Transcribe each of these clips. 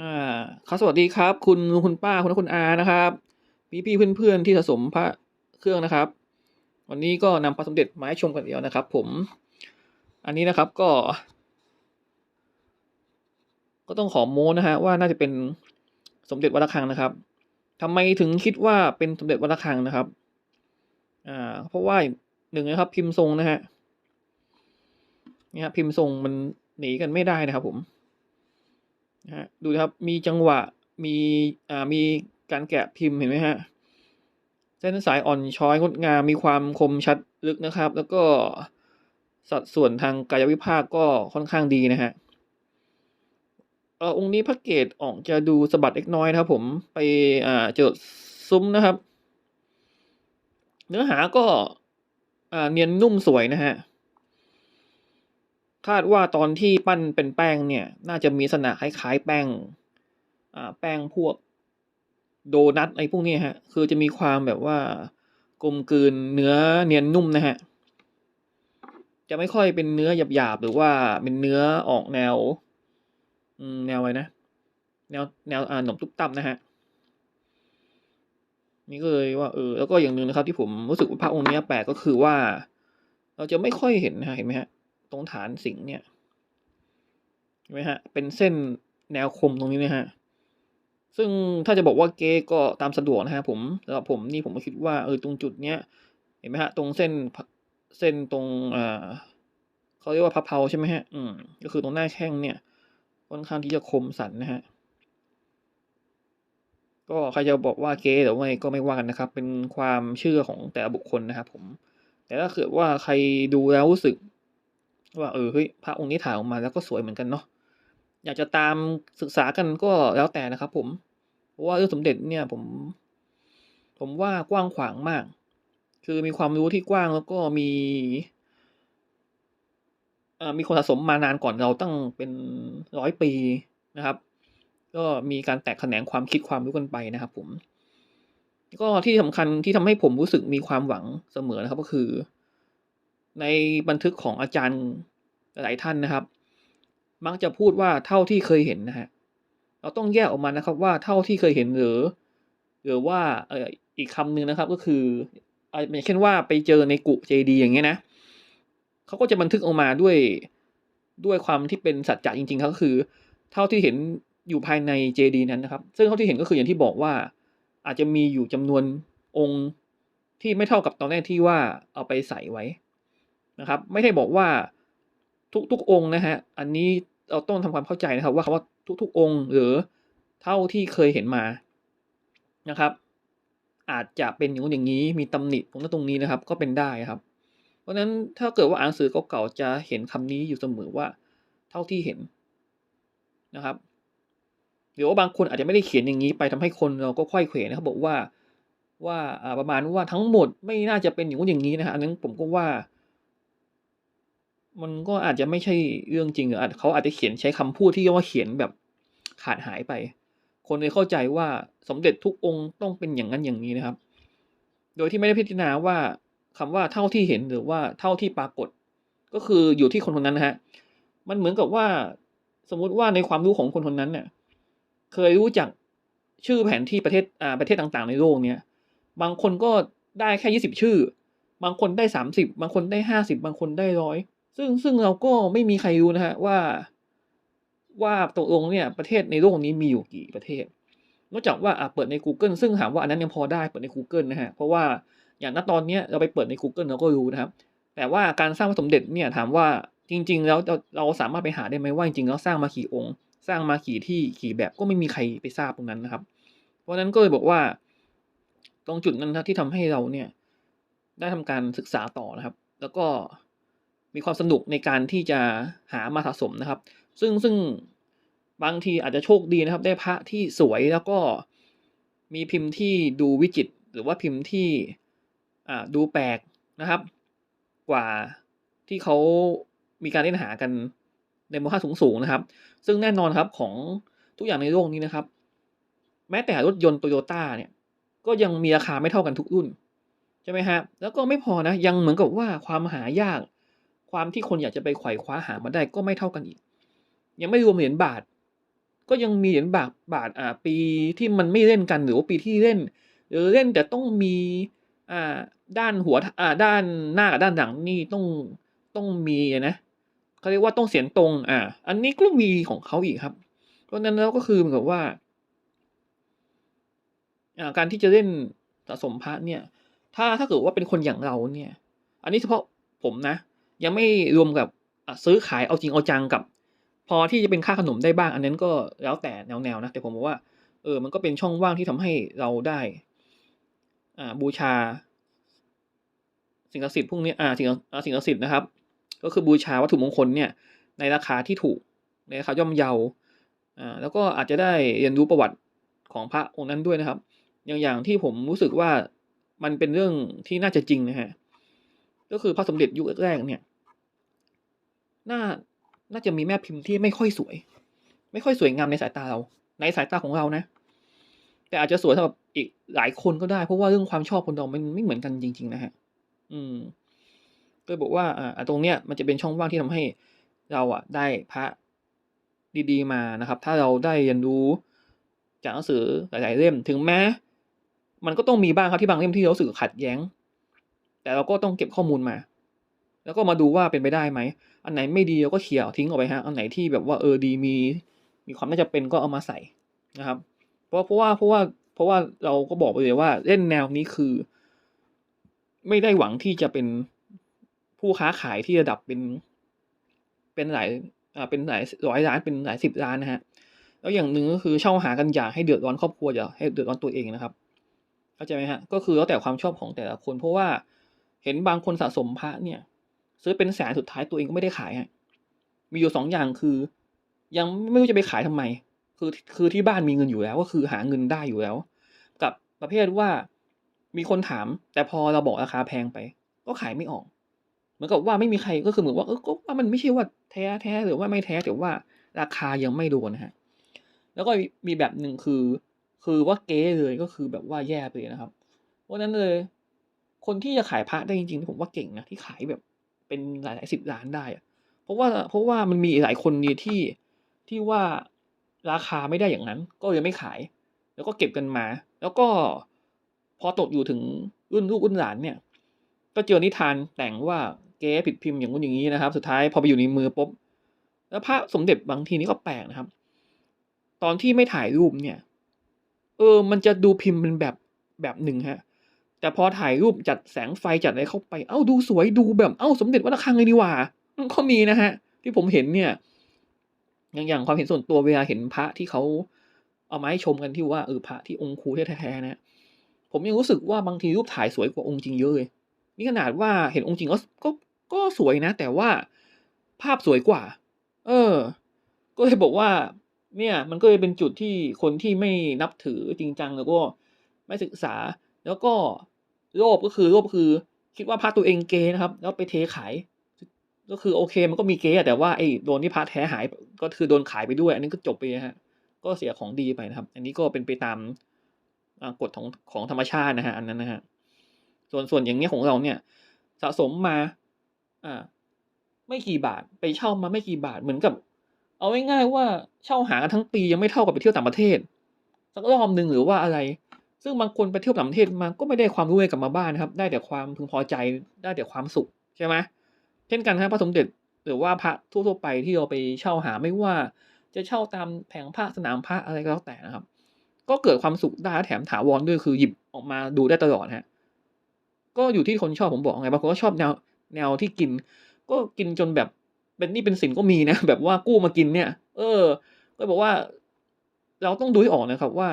อ่าครับสวัสดีครับ คุณลุงคุณป้าคุณน้าคุณอานะครับพี่พี่เพื่อนๆที่สะสมพระเครื่องนะครับ วันนี้ก็นำพระสมเด็จมาให้ชมกันเดียวนะครับ ผม อันนี้นะครับก็ ก็ต้องขอโม้นะฮะว่าน่าจะเป็นสมเด็จวัดระฆังนะครับทำไมถึงคิดว่าเป็นสมเด็จวัดระฆังนะครับ อ่า เพราะว่าหนึ่งนะครับ พิมพ์ทรงนะฮะนี่ฮะพิมพ์ทรงมันหนีกันไม่ได้นะครับ ผม นะฮะดูนะครับมีจังหวะมีอ่ามีการแกะพิมพ์เห็นไหมฮะเส้นสายอ่อนช้อยงดงามมีความคมชัดลึกนะครับ แล้วก็สัดส่วนทางกายวิภาคก็ค่อนข้างดีนะฮะเออองค์นี้พระเกตออกจะดูสะบัดเล็กน้อยนะครับ ผมไปอ่าเจอซุ้มนะครับ เนื้อหาก็อ่าเนียนนุ่มสวยนะฮะ คาดว่าตอนที่ปั้นเป็นแป้งเนี่ย น่าจะมีลักษณะคล้ายๆแป้งอ่าแป้งพวกโดนัทไอ้พวกนี้ฮะ คือจะมีความแบบว่ากลมกลืนเนื้อเนียนนุ่มนะฮะ จะไม่ค่อยเป็นเนื้อหยาบๆหรือว่าเป็นเนื้อออกแนวอืมแนวอะไรนะ แนวแนวอ่าหนมตุ๊บตับนะฮะ นี่ก็เลยว่าเออแล้วก็อย่างหนึ่งนะครับ ที่ผมรู้สึกว่าพระองค์นี้แปลกก็คือว่า เราจะไม่ค่อยเห็นนะเห็นไหมฮะ ตรงฐานสิงเนี่ยเห็นไหมฮะเป็นเส้นแนวคมตรงนี้นะฮะซึ่งถ้าจะบอกว่าเก๊ก็ตามสะดวกนะฮะผมสำหรับผมนี่ผมก็คิดว่าเออตรงจุดเนี้ยเห็นไหมฮะตรงเส้นเส้นตรงอ่าเขาเรียกว่าพับเพาใช่ไหมฮะอืมก็คือตรงหน้าแข้งเนี่ยค่อนข้างที่จะคมสันนะฮะก็ใครจะบอกว่าเก๊หรือไม่ก็ไม่ว่ากันนะครับ เป็นความเชื่อของแต่ละบุคคลนะครับผม แต่ถ้าเกิดว่าใครดูแล้วรู้สึก ว่าเออเฮ้ยพระองค์นี้ถ่ายออกมาแล้วก็สวยเหมือนกันเนาะอยากจะตามศึกษากันก็แล้วแต่นะครับผมเพราะว่าเรื่องสมเด็จเนี่ยผม ผมว่ากว้างขวางมาก คือมีความรู้ที่กว้างแล้วก็มีมีคนสะสมมานานก่อนเราตั้งเป็นร้อยปีนะครับ ก็มีการแตกแขนงความคิดความรู้กันไปนะครับผม ก็ที่สำคัญที่ทำให้ผมรู้สึกมีความหวังเสมอนะครับก็คือ ในบันทึกของอาจารย์หลายท่านนะครับ มักจะพูดว่าเท่าที่เคยเห็นนะฮะเราต้องแยกออกมานะครับว่าเท่าที่เคยเห็นหรือหรือว่าเอออีกคำหนึ่งนะครับก็คืออย่างเช่นว่าไปเจอในกุเจดีอย่างเงี้ยนะเขาก็จะบันทึกออกมาด้วยด้วยความที่เป็นสัจจะจริงๆก็คือ เท่าที่เห็นอยู่ภายในเจดีนั้นนะครับ ซึ่งเท่าที่เห็นก็คืออย่างที่บอกว่า อาจจะมีอยู่จำนวนองค์ที่ไม่เท่ากับตอนแรกที่ว่าเอาไปใส่ไว้ นะครับ ไม่ได้บอกว่าทุกๆองค์นะฮะ อันนี้เราต้องทำความเข้าใจนะครับ ว่าคำว่าทุกๆองค์ หรือเท่าที่เคยเห็นมานะครับ อาจจะเป็นอย่างนู้นอย่างนี้มีตำหนิตรงนั้นตรงนี้นะครับ ก็เป็นได้ครับ เพราะฉะนั้นถ้าเกิดว่าอ่านหนังสือเก่าๆจะเห็นคำนี้อยู่เสมอว่าเท่าที่เห็นนะครับหรือว่าบางคนอาจจะไม่ได้เขียนอย่างนี้ไปทำให้คนเราก็ค่อยเขวนะครับบอกว่าว่าประมาณว่าทั้งหมดไม่น่าจะเป็นอย่างนู้นอย่างนี้นะฮะอันนั้นผมก็ว่า มันก็อาจจะไม่ใช่เรื่องจริงหรืออาจเขาอาจจะเขียนใช้คำพูดที่เรียกว่าเขียนแบบขาดหายไป คนเลยเข้าใจว่าสมเด็จทุกองค์ต้องเป็นอย่างนั้นอย่างนี้นะครับ โดยที่ไม่ได้พิจารณาว่าคำว่าเท่าที่เห็นหรือว่าเท่าที่ปรากฏ ก็คืออยู่ที่คนคนนั้นนะฮะมันเหมือนกับว่าสมมุติว่าในความรู้ของคนคนนั้นเนี่ยเคยรู้จักชื่อแผนที่ประเทศอ่าประเทศต่างๆ ในโลกเนี่ยบางคนก็ได้แค่ยี่สิบชื่อ บางคนได้สามสิบบางคนได้ห้าสิบบางคนได้ร้อย ซึ่งซึ่งเราก็ไม่มีใครรู้นะฮะว่า ว่าตกลงเนี่ยประเทศในโลกนี้มีอยู่กี่ประเทศ นอกจากว่าอะเปิดใน Google ซึ่งถามว่าอันนั้นยังพอได้เปิดใน Google นะฮะเพราะว่าอย่างณตอนเนี้ยเราไปเปิดใน Google เราก็รู้นะครับ แต่ว่าการสร้างพระสมเด็จเนี่ยถามว่าจริง ๆ แล้วเราเราสามารถไปหาได้ไหมว่าจริงๆแล้วสร้างมากี่องค์ สร้างมากี่ที่กี่แบบก็ไม่มีใครไปทราบตรงนั้นนะครับ เพราะนั้นก็เลยบอกว่า ตรงจุดนั้นนะที่ทำให้เราเนี่ย ได้ทำการศึกษาต่อนะครับ แล้วก็ มีความสนุกในการที่จะหามาสะสมนะครับ ซึ่งซึ่งบางทีอาจจะโชคดีนะครับ ได้พระที่สวยแล้วก็มีพิมพ์ที่ดูวิจิตรหรือว่าพิมพ์ที่ดูแปลกนะครับ กว่าที่เขามีการเล่นหากันในมูลค่าสูงๆนะครับ ซึ่งแน่นอนครับของทุกอย่างในโลกนี้นะครับ แม้แต่รถยนต์โตโยต้าเนี่ยก็ยังมีราคาไม่เท่ากันทุกรุ่น ใช่ไหมฮะแล้วก็ไม่พอนะยังเหมือนกับว่าความหายาก ความที่คนอยากจะไปไขว่คว้าหามาได้ก็ไม่เท่ากันอีก ยังไม่รวมเหรียญบาท ก็ยังมีเหรียญบาทบาทอ่าปีที่มันไม่เล่นกันหรือว่าปีที่เล่น หรือเล่นแต่ต้องมีอ่าด้านหัวอ่าด้านหน้ากับด้านหลังนี่ต้องต้องมีนะเขาเรียกว่าต้องเสียงตรงอ่า อันนี้ก็มีของเขาอีกครับ เพราะฉะนั้นแล้วก็คือเหมือนกับว่าอ่าการที่จะเล่นสะสมพระเนี่ย ถ้าถ้าเกิดว่าเป็นคนอย่างเราเนี่ย อันนี้เฉพาะผมนะ ยังไม่รวมกับซื้อขายเอาจริงเอาจังกับ พอที่จะเป็นค่าขนมได้บ้าง อันนั้นก็แล้วแต่แนวๆนะแต่ผมบอกว่าเออมันก็เป็นช่องว่างที่ทำให้เราได้อ่าบูชา สิ่งศักดิ์สิทธิ์พวกนี้อ่าสิ่งอ่าสิ่งศักดิ์สิทธิ์นะครับ ก็คือบูชาวัตถุมงคลเนี่ยในราคาที่ถูกในราคาย่อมเยาอ่าแล้วก็อาจจะได้เรียนรู้ประวัติของพระองค์นั้นด้วยนะครับ อย่างอย่างที่ผมรู้สึกว่ามันเป็นเรื่องที่น่าจะจริงนะฮะก็คือพระสมเด็จยุคแรกเนี่ย น่า น่าจะมีแม่พิมพ์ที่ไม่ค่อยสวย ไม่ค่อยสวยงามในสายตาเรา ในสายตาของเรานะ แต่อาจจะสวยสำหรับอีกหลายคนก็ได้ เพราะว่าเรื่องความชอบคนเรามันไม่เหมือนกันจริง ๆ นะฮะ อืมก็เลยบอกว่า อ่า ตรงเนี้ยมันจะเป็นช่องว่างที่ทำให้เราอะได้พระดีๆ มานะครับ ถ้าเราได้เรียนรู้จากหนังสือหลาย ๆ เล่ม ถึงแม้ มันก็ต้องมีบ้างครับที่บางเล่มที่เราสึกขัดแย้ง แต่เราก็ต้องเก็บข้อมูลมา แล้วก็มาดูว่าเป็นไปได้ไหม อันไหนไม่ดีเราก็เขี่ยทิ้งออกไปฮะอันไหนที่แบบว่าเออดีมี มีความน่าจะเป็นก็เอามาใส่นะครับ เพราะเพราะว่าเพราะว่าเพราะว่าเราก็บอกไปเลยว่าเล่นแนวนี้คือ ไม่ได้หวังที่จะเป็นผู้ค้าขายที่ระดับเป็นเป็นหลายอ่าเป็นหลายร้อยล้านเป็นหลายสิบล้านนะฮะแล้วอย่างหนึ่งก็คือเช่าหากันอย่าให้เดือดร้อนครอบครัวอย่าให้เดือดร้อนตัวเองนะครับเข้าใจไหมฮะก็คือแล้วแต่ความชอบของแต่ละคน เพราะว่าเห็นบางคนสะสมพระเนี่ย ซื้อเป็นแสนสุดท้ายตัวเองก็ไม่ได้ขายฮะมีอยู่สองอย่างคือ ยังไม่รู้จะไปขายทำไม คือคือที่บ้านมีเงินอยู่แล้ว ก็คือหาเงินได้อยู่แล้ว กับประเภทว่ามีคนถาม แต่พอเราบอกราคาแพงไป ก็ขายไม่ออก เหมือนกับว่าไม่มีใครก็คือเหมือนว่าเออก็ว่ามันไม่ใช่ว่าแท้แท้หรือว่าไม่แท้แต่ว่าราคายังไม่โดนฮะแล้วก็มีแบบหนึ่งคือ คือว่าเก๊เลยก็คือแบบว่าแย่ไปนะครับเพราะฉะนั้นเลย คนที่จะขายพระได้จริงๆผมว่าเก่งนะที่ขายแบบ เป็นหลายสิบล้านได้อะเพราะว่าเพราะว่ามันมีหลายคนเนี่ยที่ที่ว่าราคาไม่ได้อย่างนั้น ก็เลยไม่ขาย แล้วก็เก็บกันมา แล้วก็พอตกอยู่ถึงรุ่นลูกรุ่นหลานเนี่ย ก็เจอนิทานแต่งว่าเก๊ผิดพิมพ์อย่างนู้นอย่างนี้นะครับ สุดท้ายพอไปอยู่ในมือปุ๊บแล้วพระสมเด็จบางทีนี่ก็แปลกนะครับ ตอนที่ไม่ถ่ายรูปเนี่ย เออ มันจะดูพิมพ์เป็นแบบแบบหนึ่งฮะ แต่พอถ่ายรูปจัดแสงไฟจัดอะไรเข้าไป เอ้าดูสวยดูแบบ เอ้าสมเด็จวัดระฆังเลยนี่ว่าก็มีนะฮะ ที่ผมเห็นเนี่ย อย่างอย่างความเห็นส่วนตัวเวลาเห็นพระที่เขาเอามาให้ชมกันที่ว่าเออพระที่องค์ครูแท้ๆนะผมยังรู้สึกว่าบางทีรูปถ่ายสวยกว่าองค์จริงเยอะเลยนี่ขนาดว่าเห็นองค์จริงก็ก็ก็สวยนะ แต่ว่าภาพสวยกว่า เออ ก็เลยบอกว่า เนี่ย มันก็เลยเป็นจุดที่คนที่ไม่นับถือจริงจังแล้วก็ไม่ศึกษา แล้วก็ โลภก็คือโลภคือ คิดว่าพระตัวเองเกนะครับ แล้วไปเทขาย ก็คือโอเคมันก็มีเกอะแต่ว่าไอ้โดนที่พระแท้หายก็คือโดนขายไปด้วย อันนี้ก็จบไปฮะก็เสียของดีไปนะครับ อันนี้ก็เป็นไปตามกฎของของธรรมชาตินะฮะอันนั้นนะฮะส่วนส่วนอย่างเงี้ยของเราเนี่ย สะสมมาอ่าไม่กี่บาทไปเช่ามาไม่กี่บาทเหมือนกับ เอาง่ายๆว่าเช่าหากันทั้งปียังไม่เท่ากับไปเที่ยวต่างประเทศ สักรอบหนึ่งหรือว่าอะไร ซึ่งบางคนไปเที่ยวต่างประเทศมาก็ไม่ได้ความรู้อะไรกลับมาบ้านนะครับ ได้แต่ความพึงพอใจได้แต่ความสุขใช่ไหมเช่นกันครับพระสมเด็จหรือว่าพระทั่วๆไปที่เราไปเช่าหาไม่ว่า จะเช่าตามแผงพระสนามพระอะไรก็แล้วแต่นะครับ ก็เกิดความสุขได้แถมถาวรด้วยคือหยิบออกมาดูได้ตลอดฮะก็อยู่ที่คนชอบผมบอกไงบางคนก็ชอบแนวแนวที่กิน ก็กินจนแบบเป็นนี่เป็นสินก็มีนะ แบบว่ากู้มากินเนี่ย เออ ก็บอกว่า เราต้องดูให้ออกนะครับว่า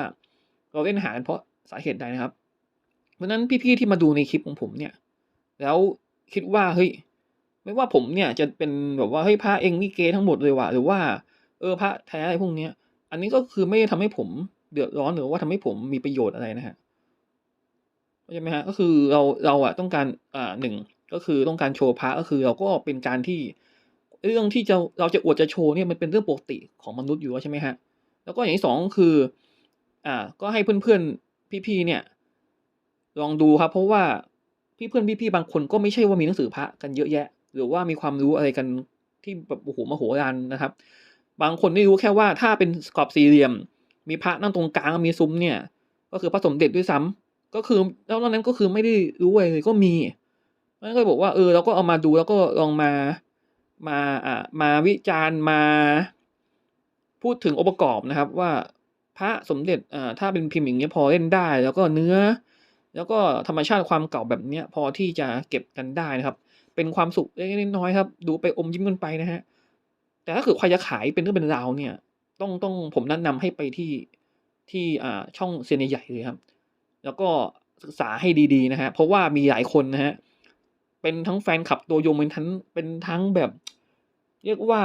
เราเล่นหากันเพราะ สาเหตุใดนะครับ เพราะนั้นพี่ๆที่มาดูในคลิปของผมเนี่ย แล้วคิดว่าเฮ้ยไม่ว่าผมเนี่ยจะเป็นแบบว่าเฮ้ยพระเองนี่เกทั้งหมดเลยว่ะหรือว่า เออพระแท้อะไรพวกเนี้ย อันนี้ก็คือไม่ได้ทำให้ผมเดือดร้อนหรือว่าทำให้ผมมีประโยชน์อะไรนะฮะเข้าใจไหมฮะก็คือเราเราอะต้องการอ่าหนึ่งก็คือต้องการโชว์พระก็คือเราก็เป็นการที่เรื่องที่จะเราจะอวดจะโชว์เนี่ยมันเป็นเรื่องปกติของมนุษย์อยู่แล้วใช่ไหมฮะแล้วก็อย่างที่สองคืออ่าก็ให้เพื่อนๆ พี่ๆเนี่ย ลองดูครับ เพราะว่าพี่เพื่อนพี่ๆบางคนก็ไม่ใช่ว่ามีหนังสือพระกันเยอะแยะ หรือว่ามีความรู้อะไรกันที่แบบโอ้โหมโหฬารนะครับ บางคนไม่รู้แค่ว่าถ้าเป็นกรอบสี่เหลี่ยม มีพระนั่งตรงกลางมีซุ้มเนี่ย ก็คือพระสมเด็จด้วยซ้ำก็คือแล้วนอกนั้นก็คือไม่ได้รู้อะไรเลยก็มีมันก็บอกว่าเออเราก็เอามาดูแล้วก็ลองมามาอ่ามาวิจารณ์มา พูดถึงองค์ประกอบนะครับ ว่า พระสมเด็จอ่าถ้าเป็นพิมพ์อย่างเงี้ยพอเล่นได้ แล้วก็เนื้อ แล้วก็ธรรมชาติความเก่าแบบเนี้ยพอที่จะเก็บกันได้นะครับ เป็นความสุขเล็กน้อยครับ ดูไปอมยิ้มกันไปนะฮะแต่ถ้าเกิดใครจะขายเป็นเรื่องเป็นราวเนี่ย ต้องต้องผมแนะนำให้ไปที่ที่อ่าช่องเซียนใหญ่เลยครับ แล้วก็ศึกษาให้ดีๆนะฮะเพราะว่ามีหลายคนนะฮะเป็นทั้งแฟนคลับตัวยงเป็นทั้งเป็นทั้งแบบ เรียกว่า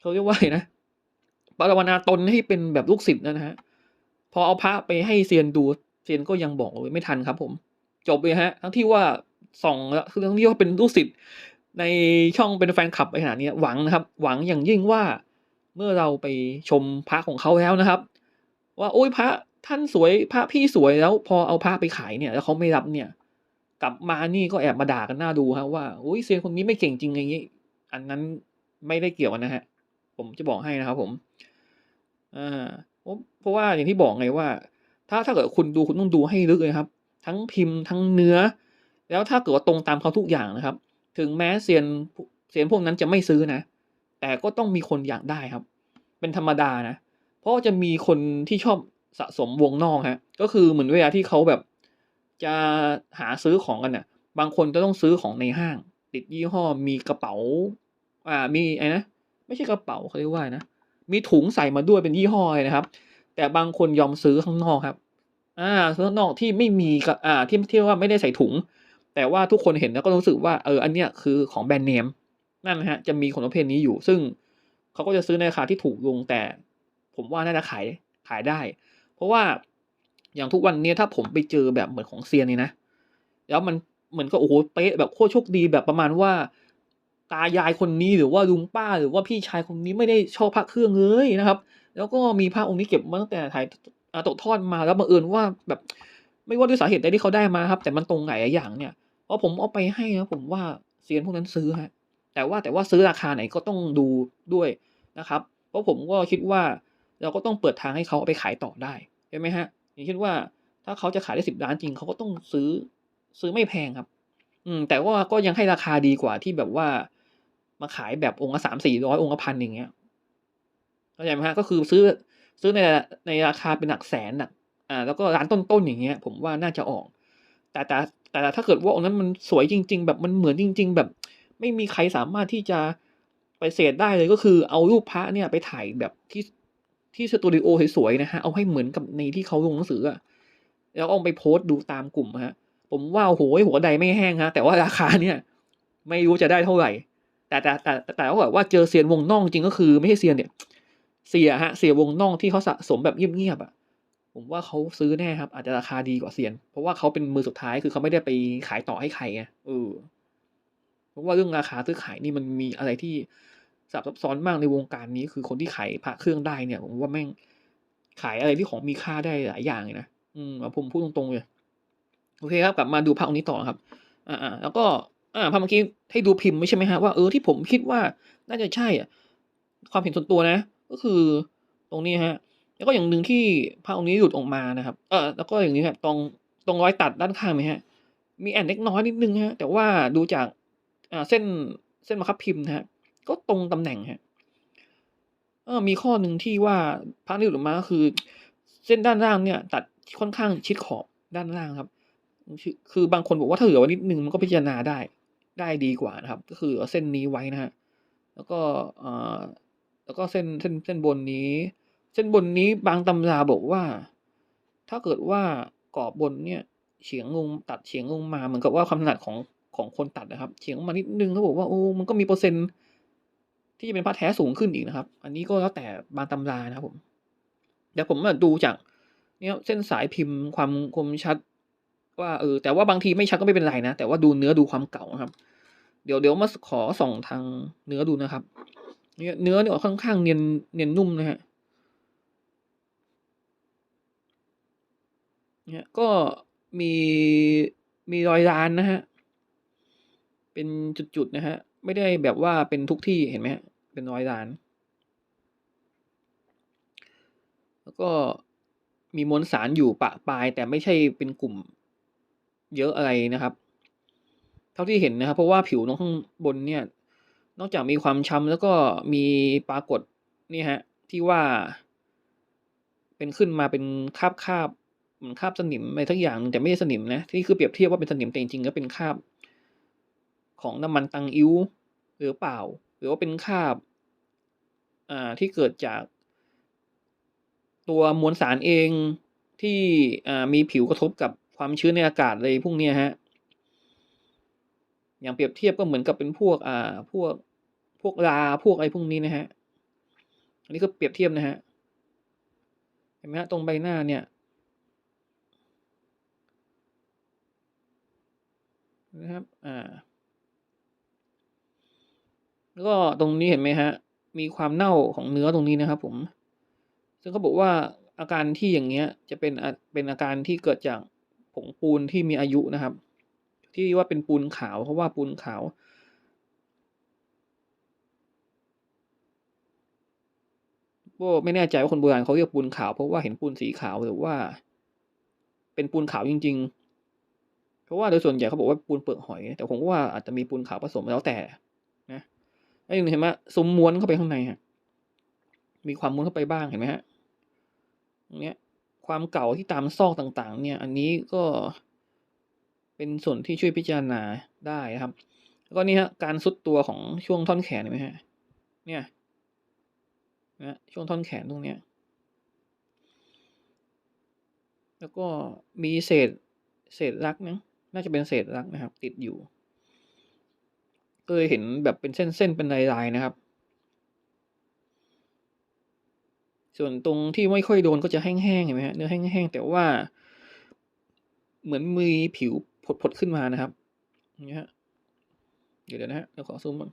เขาเรียกว่าไงนะ ปรวนาตนให้เป็นแบบลูกศิษย์นะฮะ พอเอาพระไปให้เซียนดูเซียนก็ยังบอกเลยไม่ทันครับ ผม จบเลยฮะ ทั้งที่ว่าส่องคือทั้งที่ว่าเป็นลูกศิษย์ในช่องเป็นแฟนคลับขนาดนี้หวังนะครับ หวังอย่างยิ่งว่าเมื่อเราไปชมพระของเขาแล้วนะครับ ว่าโอ้ยพระท่านสวยพระพี่สวยแล้ว พอเอาพระไปขายเนี่ย แล้วเขาไม่รับเนี่ย กลับมานี่ก็แอบมาด่ากันหน้าดูครับว่าโอ้ยเซียนคนนี้ไม่เก่งจริงอย่างนี้ อันนั้นไม่ได้เกี่ยวนะฮะ ผมจะบอกให้นะครับผม อ่าเพราะว่าอย่างที่บอกไงว่า ถ้าถ้าเกิดคุณดูคุณต้องดูให้ลึกเลยครับ ทั้งพิมพ์ทั้งเนื้อ แล้วถ้าเกิดว่าตรงตามเขาทุกอย่างนะครับ ถึงแม้เซียนเซียนพวกนั้นจะไม่ซื้อนะ แต่ก็ต้องมีคนอยากได้ครับ เป็นธรรมดานะ เพราะจะมีคนที่ชอบสะสมวงนอกฮะก็คือเหมือนเวลาที่เขาแบบ จะหาซื้อของกันเนี่ยบางคนจะต้องซื้อของในห้าง ติดยี่ห้อมีกระเป๋า อ่ามีไอ้นะไม่ใช่กระเป๋าเขาเรียกว่านะ มีถุงใส่มาด้วยเป็นยี่ห้อเลยนะครับ แต่บางคนยอมซื้อข้างนอกครับ อ่าซื้อข้างนอกที่ไม่มีกับอ่าที่ที่ว่าไม่ได้ใส่ถุง แต่ว่าทุกคนเห็นแล้วก็รู้สึกว่าเอออันเนี้ยคือของแบรนด์เนมนั่นนะฮะจะมีคนประเภทนี้อยู่ ซึ่งเขาก็จะซื้อในราคาที่ถูกลงแต่ ผมว่าน่าจะขายขายได้ เพราะว่าอย่างทุกวันนี้ถ้าผมไปเจอแบบเหมือนของเซียนนี่นะแล้วมันเหมือนก็โอ้โหเป๊ะแบบโคตรโชคดีแบบประมาณว่า ตายายคนนี้หรือว่าลุงป้า หรือว่าพี่ชายคนนี้ไม่ได้ชอบพระเครื่องเลยนะครับ แล้วก็มีพระองค์นี้เก็บมาตั้งแต่ถ่ายตกทอดมาแล้วบังเอิญว่าแบบไม่ว่าด้วยสาเหตุใดที่เขาได้มาครับ แต่มันตรงไหนอย่างเนี่ยพอผมเอาไปให้นะผมว่าเซียนพวกนั้นซื้อฮะแต่ว่าแต่ว่าซื้อราคาไหนก็ต้องดูด้วยนะครับ เพราะผมก็คิดว่าเราก็ต้องเปิดทางให้เขาเอาไปขายต่อได้ใช่ไหมฮะอย่างเช่นว่าถ้าเขาจะขายได้สิบล้านจริงเขาก็ต้องซื้อซื้อไม่แพงครับ อืมแต่ว่าก็ยังให้ราคาดีกว่าที่แบบว่า มาขายแบบองค์ละสามสี่ร้อยองค์ละพันอย่างเงี้ยเข้าใจไหมฮะก็คือซื้อซื้อในในราคาเป็นหลักแสนหลักอ่าแล้วก็ร้านต้นๆอย่างเงี้ย ผมว่าน่าจะออก แต่แต่แต่ถ้าเกิดว่าองค์นั้นมันสวยจริง ๆ แบบมันเหมือนจริง ๆ แบบ ไม่มีใครสามารถที่จะไปเสดได้เลยก็คือเอารูปพระเนี่ยไปถ่ายแบบที่ที่สตูดิโอสวยๆนะฮะเอาให้เหมือนกับในที่เขาลงหนังสืออะแล้วเอาไปโพสต์ดูตามกลุ่มฮะ ผมว่าโอ้โหหัวใดไม่แห้งฮะ แต่ว่าราคาเนี่ย ไม่รู้จะได้เท่าไหร่ แต่แต่แต่แต่ว่าแบบว่าเจอเซียนวงน่อกจริงก็คือไม่ใช่เซียนเนี่ยเสียฮะเสียวงน่อกที่เขาสะสมแบบเงียบๆอะผมว่าเขาซื้อแน่ครับ อาจจะราคาดีกว่าเซียน เพราะว่าเขาเป็นมือสุดท้ายคือเขาไม่ได้ไปขายต่อให้ใครไงเออเพราะว่าเรื่องราคาซื้อขายนี่มันมีอะไรที่ซับซ้อนมากในวงการนี้คือคนที่ขายพระเครื่องได้เนี่ย ผมว่าแม่งขายอะไรที่ของมีค่าได้หลายอย่างเลยนะอืมผมพูดตรงๆเลยโอเคครับกลับมาดูพระองค์นี้ต่อครับ อ่าแล้วก็ อ่าพระเมื่อกี้ให้ดูพิมพ์ไม่ใช่ไหมฮะว่าเออที่ผมคิดว่าน่าจะใช่อะความเห็นส่วนตัวนะ ก็คือตรงนี้ฮะ แล้วก็อย่างหนึ่งที่พระองค์นี้หลุดออกมานะครับ เออแล้วก็อย่างนี้ครับตรงตรงรอยตัดด้านข้างไหมฮะ มีแอนเล็กน้อยนิดนึงฮะ แต่ว่าดูจากอ่าเส้นเส้นมาคับพิมพ์นะฮะก็ตรงตำแหน่งฮะเออมีข้อหนึ่งที่ว่าพระที่หลุดออกมาก็คือ เส้นด้านล่างเนี่ย ตัดค่อนข้างชิดขอบด้านล่างครับ คือบางคนบอกว่าถ้าเหลือไว้นิดนึงมันก็พิจารณาได้ ได้ดีกว่านะครับ ก็คือเอาเส้นนี้ไว้นะฮะแล้วก็อ่าแล้วก็เส้นเส้นเส้นบนนี้ เส้นบนนี้บางตำราบอกว่า ถ้าเกิดว่ากรอบบนเนี่ยเฉียงลงตัดเฉียงลงมาเหมือนกับว่าความถนัดของของคนตัดนะครับ เฉียงลงมานิดนึงเขาบอกว่าโอ้มันก็มีเปอร์เซ็นต์ที่จะเป็นพระแท้สูงขึ้นอีกนะครับ อันนี้ก็แล้วแต่บางตำรานะครับผมเดี๋ยวผมมาดูจากเนี่ยเส้นสายพิมพ์ความคมชัด ว่าเออแต่ว่าบางทีไม่ชัดก็ไม่เป็นไรนะ แต่ว่าดูเนื้อดูความเก่านะครับ เดี๋ยวเดี๋ยวมาขอส่องทางเนื้อดูนะครับ เนี่ยเนื้อเนี่ยค่อนข้างเนียนเนียนนุ่มนะฮะเนี่ยก็มีมีรอยรานนะฮะ เป็นจุดๆนะฮะ ไม่ได้แบบว่าเป็นทุกที่เห็นไหมฮะ เป็นรอยราน แล้วก็มีมวลสารอยู่ปะปลายแต่ไม่ใช่เป็นกลุ่ม เยอะอะไรนะครับ เท่าที่เห็นนะครับ เพราะว่าผิวตรงข้างบนเนี่ย นอกจากมีความช้ำแล้วก็มีปรากฏนี่ฮะที่ว่า เป็นขึ้นมาเป็นคราบคาบเหมือนคราบสนิมอะไรทักอย่างแต่ไม่ใช่สนิมนะที่คือเปรียบเทียบว่าเป็นสนิมแต่จริงๆก็เป็นคราบ ของน้ำมันตังอิ้วหรือเปล่า หรือว่าเป็นคราบ อ่าที่เกิดจาก ตัวมวลสารเองที่อ่ามีผิวกระทบกับ ความชื้นในอากาศอะไรพวกนี้ฮะ อย่างเปรียบเทียบก็เหมือนกับเป็นพวกอ่าพวกพวกราพวกอะไรพวกนี้นะฮะ อันนี้ก็เปรียบเทียบนะฮะ เห็นไหมฮะตรงใบหน้าเนี่ยนะครับ อ่า แล้วก็ตรงนี้เห็นไหมฮะ มีความเน่าของเนื้อตรงนี้นะครับ ผม ซึ่งเขาบอกว่าอาการที่อย่างเงี้ยจะเป็นอาเป็นอาการที่เกิดจาก ผงปูนที่มีอายุนะครับ ที่ว่าเป็นปูนขาวเพราะว่าปูนขาว ก็ไม่แน่ใจว่าคนโบราณเขาเรียกปูนขาวเพราะว่าเห็นปูนสีขาวหรือว่า เป็นปูนขาวจริง ๆ เพราะว่าโดยส่วนใหญ่เขาบอกว่าปูนเปลือกหอย แต่ผมว่าอาจจะมีปูนขาวผสมแล้วแต่นะแล้ยังเห็นไหมซุ้มม้วนเข้าไปข้างในฮะมีความม้วนเข้าไปบ้างเห็นไหมฮะตรงเนี้ย ความเก่าที่ตามซอกต่างๆ เนี่ย อันนี้ก็เป็นส่วนที่ช่วยพิจารณาได้นะครับ แล้วก็นี่ฮะการทรุดตัวของช่วงท่อนแขนเห็นไหมฮะ เนี่ยนะช่วงท่อนแขนตรงเนี้ย แล้วก็มีเศษเศษรักมั้งน่าจะเป็นเศษรักนะครับ ติดอยู่ก็เลยเห็นแบบเป็นเส้นๆเป็นลายๆนะครับ ส่วนตรงที่ไม่ค่อยโดนก็จะแห้งๆเห็นไหมฮะเนื้อแห้งๆแต่ว่า เหมือนมีผิวผดๆขึ้นมานะครับอย่างเงี้ยเดี๋ยวนะฮะเดี๋ยวขอซูมก่อน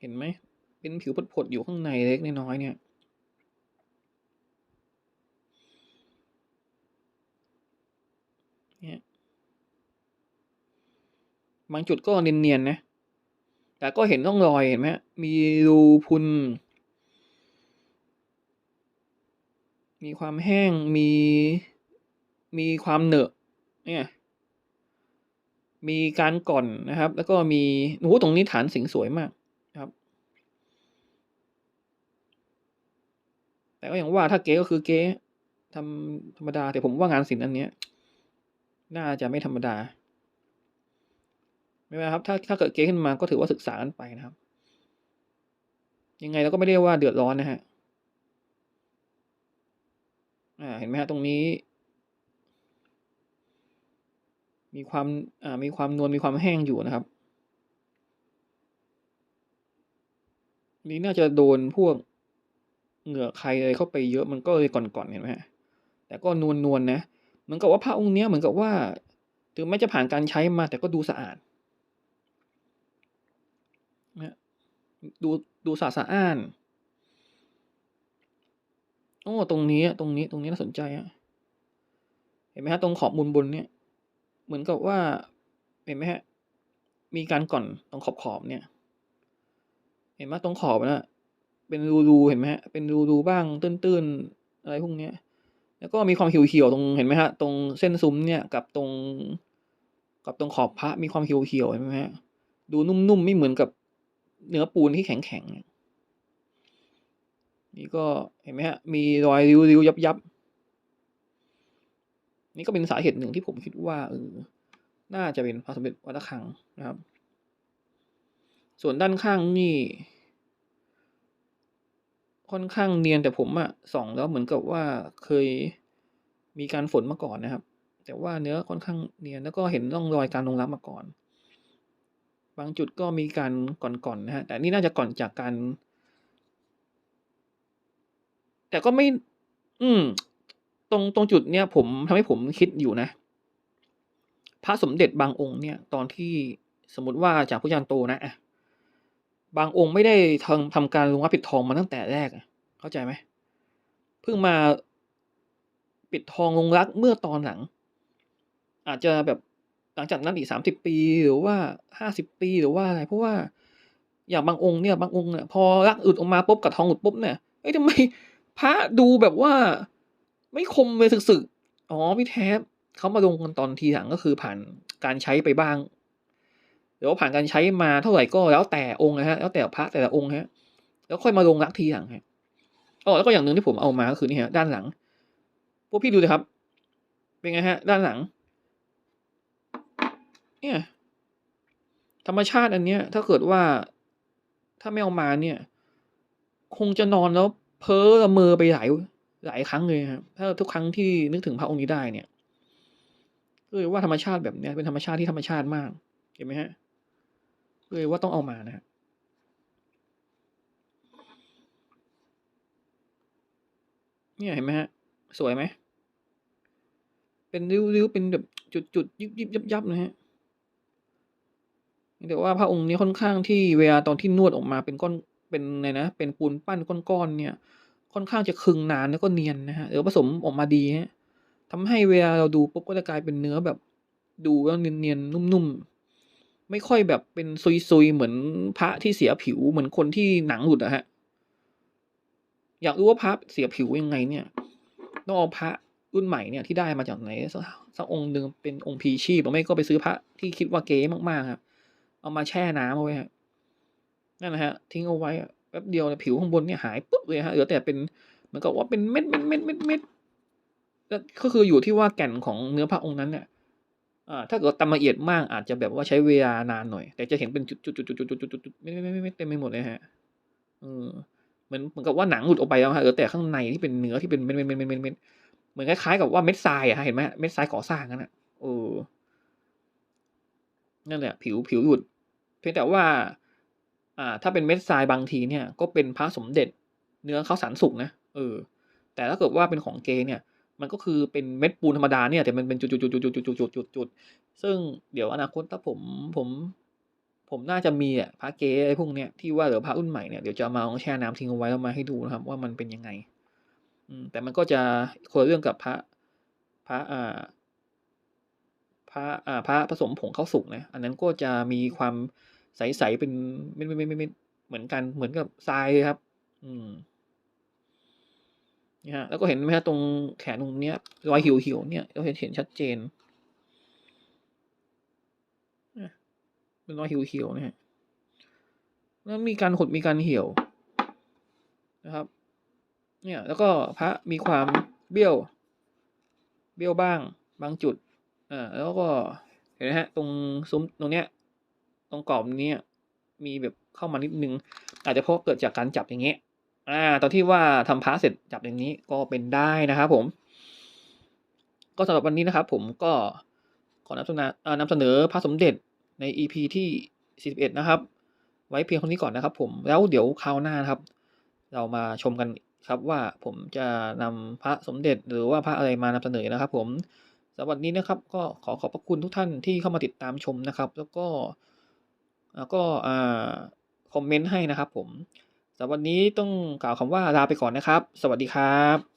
เห็นไหมเป็นผิวผดๆอยู่ข้างในเล็กน้อยเนี่ยเนี่ยบางจุดก็เนียนๆนะ แต่ก็เห็นร่องรอยเห็นไหมมีรูพุน มีความแห้ง มี มีความเหนอะเนี่ย มีการก่อนนะครับ แล้วก็มีโอ้ตรงนี้ฐานสิงสวยมากนะครับ แต่ก็อย่างว่าถ้าเก๊ก็คือเก๊ทำธรรมดา แต่ผมว่างานศิลป์อันเนี้ย น่าจะไม่ธรรมดา ไม่เป็นไรครับถ้าถ้าเกิดเก๊ขึ้นมาก็ถือว่าศึกษากันไปนะครับ ยังไงเราก็ไม่ได้ว่าเดือดร้อนนะครับอ่าเห็นไหมครับตรงนี้ มีความอ่ามีความนวลมีความแห้งอยู่นะครับ นี้น่าจะโดนพวกเหงื่อใครอะไรเข้าไปเยอะมันก็เลยก่อนๆเห็นไหมครับแต่ก็นวลๆนะ เหมือนกับว่าพระองค์เนี้ยเหมือนกับว่า ถึงแม้จะผ่านการใช้มาแต่ก็ดูสะอาด นะดูดูสะอาสะอ้าน โอ้ตรงนี้ตรงนี้ตรงนี้น่าสนใจครับเห็นไหมครับตรงขอบมุมบนเนี่ย เหมือนกับว่าเห็นไหมครับมีการก่อนตรงขอบๆเนี่ย เห็นไหมตรงขอบนะเป็นรูๆเห็นไหมครับเป็นรูๆบ้างตื้นๆอะไรพวกเนี้ย แล้วก็มีความเหี่ยวๆตรงเห็นไหมครับตรงเส้นซุ้มเนี่ยกับตรง กับตรงขอบพระมีความเหี่ยวๆเห็นไหมครับดูนุ่มๆไม่เหมือนกับ เนื้อปูนที่แข็งๆนี่ก็เห็นไหมครับมีรอยริ้วๆยับๆนี่ก็เป็นสาเหตุหนึ่งที่ผมคิดว่าเออน่าจะเป็นพระสมเด็จวัดระฆังนะครับ ส่วนด้านข้างนี่ค่อนข้างเนียนแต่ผมอะส่องแล้วเหมือนกับว่าเคยมีการฝนมาก่อนนะครับ แต่ว่าเนื้อค่อนข้างเนียนแล้วก็เห็นร่องรอยการลงรักมาก่อน บางจุดก็มีการก่อนๆนะครับแต่นี่น่าจะก่อนจากการ แต่ก็ไม่ อืม ตรงตรงจุดเนี้ยผมทำให้ผมคิดอยู่นะ พระสมเด็จบางองค์เนี่ย ตอนที่สมมติว่าจากพระยานโตนะอะบางองค์ไม่ได้ทำทำการลงรักปิดทองมาตั้งแต่แรกเข้าใจไหมเพิ่งมาปิดทองลงรักเมื่อตอนหลัง อาจจะแบบ หลังจากนั้นอีก30ปีหรือว่า50ปีหรือว่าอะไร เพราะว่าอย่างบางองค์เนี่ยบางองค์เนี่ยพอรักอึดออกมาปุ๊บกับทองหลุดปุ๊บเนี่ยเอ้ยทำไมพระดูแบบว่า ไม่คมเลยสึกๆอ๋อพี่แท้เขามาลงกันตอนทีหลังก็คือผ่านการใช้ไปบ้างหรือว่าผ่านการใช้มาเท่าไหร่ก็แล้วแต่องค์นะฮะแล้วแต่พระแต่ละองค์ฮะ แล้วค่อยมาลงรักทีหลังฮะอ๋อแล้วก็อย่างหนึ่งที่ผมเอามาก็คือนี่ฮะด้านหลัง พวกพี่ดูเลยครับ เป็นไงฮะ ด้านหลัง เนี่ยธรรมชาติอันเนี้ย ถ้าเกิดว่าถ้าไม่เอามาเนี่ย คงจะนอนแล้วเพ้อละเมอไปหลายหลายครั้งเลยครับถ้าทุกครั้งที่นึกถึงพระองค์นี้ได้เนี่ยก็เลยว่าธรรมชาติแบบเนี้ยเป็นธรรมชาติที่ธรรมชาติมาก เห็นไหมฮะก็เลยว่าต้องเอามานะฮะเนี่ยเห็นไหมฮะ สวยไหม เป็นริ้วๆเป็นแบบจุดๆยิบๆยับๆนะฮะ แต่ว่าพระองค์นี้ค่อนข้างที่เวลาตอนที่นวดออกมาเป็นก้อนเป็นไงนะ เป็นปูนปั้นก้อนๆเนี่ย ค่อนข้างจะคึงนานแล้วก็เนียนนะฮะหรือผสมออกมาดีฮะทำให้เวลาเราดูปุ๊บก็จะกลายเป็นเนื้อแบบดูแล้วเนียนๆนุ่มๆ ไม่ค่อยแบบเป็นซุยๆ เหมือนพระที่เสียผิวเหมือนคนที่หนังหลุดอะฮะ อยากรู้ว่าพระเสียผิวยังไงเนี่ย ต้องเอาพระรุ่นใหม่เนี่ยที่ได้มาจากไหนสักสักองค์หนึ่งเป็นองค์พีชีพหรือไม่ก็ไปซื้อพระที่คิดว่าเก๋มากๆครับ เอามาแช่น้ำเอาไว้นั่นนะฮะทิ้งเอาไว้แป๊บเดียวผิวข้างบนเนี่ยหายปุ๊บเลยฮะเหลือแต่เป็นเหมือนกับว่าเป็นเม็ดเม็ดเม็ดเม็ดเม็ดก็คืออยู่ที่ว่าแก่นของเนื้อพระองค์นั้นเนี่ยถ้าเกิดตำละเอียดมากอาจจะแบบว่าใช้เวลานานหน่อย แต่จะเห็นเป็นจุดจุดจุดจุดจุดจุดจุดไม่ไม่ไม่ไม่เต็มไปหมดเลยฮะเหมือนเหมือนกับว่าหนังหลุดออกไปแล้วฮะเออแต่ข้างในที่เป็นเนื้อที่เป็นเม็ดเม็ดเม็ดเม็ดเม็ดเหมือนคล้ายๆกับว่าเม็ดทรายอะเห็นไหมเม็ดทรายก่อสร้างนั่นอะเออนั่นแหละ ผิวผิวหลุด เพียงแต่ว่าอ่าถ้าเป็นเม็ดทรายบางทีเนี่ยก็เป็นพระสมเด็จเนื้อข้าวสารสุกนะเออแต่ถ้าเกิดว่าเป็นของเกเนี่ยมันก็คือเป็นเม็ดปูนธรรมดาเนี่ยแต่มันเป็นจุดๆๆๆๆๆซึ่งเดี๋ยวอนาคตถ้าผมผมผมน่าจะมีอะพระเกไอ้พวกเนี้ยที่ว่าหรือพระรุ่นใหม่เนี่ยเดี๋ยวจะมาลอแช่น้ำทิ้งเอาไว้แล้วมาให้ดูนะครับว่ามันเป็นยังไง อืมแต่มันก็จะคนเรื่องกับพระพระอ่า ระอ่าพระผสมผงข้าวสุกนะอันนั้นก็จะมีความใสๆเป็นเม็ดเม็ดเหมือนกันเหมือนกับทรายเลยครับ อืมนี่ฮะแล้วก็เห็นไหมฮะตรงแขนตรงเนี้ยรอยหิวหิวๆเนี่ยเราเห็นเห็นชัดเจนเป็นรอยหิวหิวๆนะฮะแล้วมีการหดมีการเหี่ยวนะครับ เนี่ย แล้วก็พระมีความเบี้ยว เบี้ยวบ้าง บางจุด อ่าแล้วก็เห็นไหมฮะตรงซุ้มตรงเนี้ย ตรงกรอบเนี้ยมีแบบเข้ามานิดนึง อาจจะเพราะเกิดจากการจับอย่างเงี้ยอ่า ตอนที่ว่าทำพระเสร็จจับอย่างนี้ก็เป็นได้นะครับผม ก็สำหรับวันนี้นะครับ ผมก็ขอนำเสนออนำเสนอพระสมเด็จใน EP ที่41นะครับ ไว้เพียงเท่านี้ก่อนนะครับ ผมแล้วเดี๋ยวคราวหน้านะครับ เรามาชมกันครับว่าผมจะนำพระสมเด็จหรือว่าพระอะไรมานำเสนอนะครับ ผม สำหรับวันนี้นะครับก็ขอขอบพระคุณทุกท่านที่เข้ามาติดตามชมนะครับ แล้วก็แล้วก็อ่าคอมเมนต์ให้นะครับผมสำหรับวันนี้ต้องกล่าวคำว่าลาไปก่อนนะครับ สวัสดีครับ